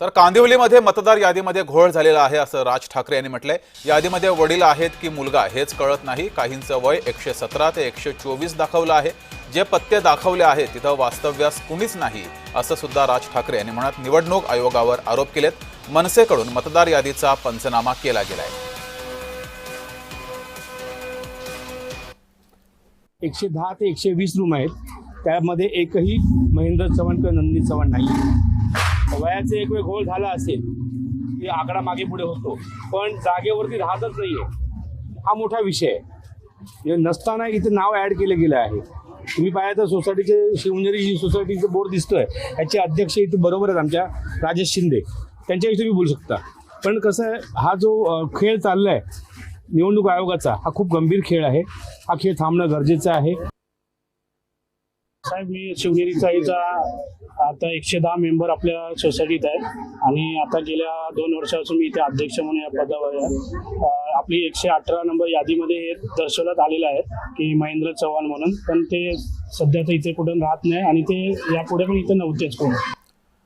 तर कांदिवलीमध्ये मतदार यादीमध्ये घोळ झालेला आहे असं राज ठाकरे यांनी म्हटलंय. यादीमध्ये वडील आहेत की मुलगा हेच कळत नाही. काहींचं वय एकशे सतरा ते एकशे चोवीस दाखवलं आहे. जे पत्ते दाखवले आहेत तिथं वास्तव्यास कुणीच नाही असं सुद्धा राज ठाकरे यांनी म्हणत निवडणूक आयोगावर आरोप केलेत. मनसेकडून मतदार यादीचा पंचनामा केला गेलाय. एकशे दहा ते एकशे वीस रूम आहेत. त्यामध्ये एकही महेंद्र चव्हाण किंवा नंदी चव्हाण नाही वयाचा एक वेळ गोल झाला असेल की आकडा मागे पुढे होतो. पण जागेवरती राहतच नाहीये. हा मोठा विषय आहे. म्हणजे नसताना इथे नाव ऍड केलं गेलं आहे. तुम्ही पाहिलं तर सोसायटीचे शिवनेरी जी सोसायटीचं बोर्ड दिसतोय. याचे अध्यक्ष इथे बरोबर आहेत आमच्या राजेश शिंदे. त्यांच्याविषयी तुम्ही बोलू शकता. पण कसं आहे हा जो खेळ खेळ चाललाय निवडणूक आयोगाचा हा खूप गंभीर खेळ आहे. हा खेळ थांबणं गरजेचं आहे. साहेब मी शिवनेरीचा इथं आता एकशे दहा मेंबर आपल्या सोसायटीत आहेत. आणि आता गेल्या दोन वर्षापासून मी इथे अध्यक्ष म्हणून या पदावर आहे. आपली एकशे अठरा नंबर यादीमध्ये हे दर्शवण्यात आलेलं आहे की महेंद्र चव्हाण म्हणून. पण ते सध्या तर इथे कुठं राहत नाही आणि ते यापुढे पण इथे नव्हतेच कोण.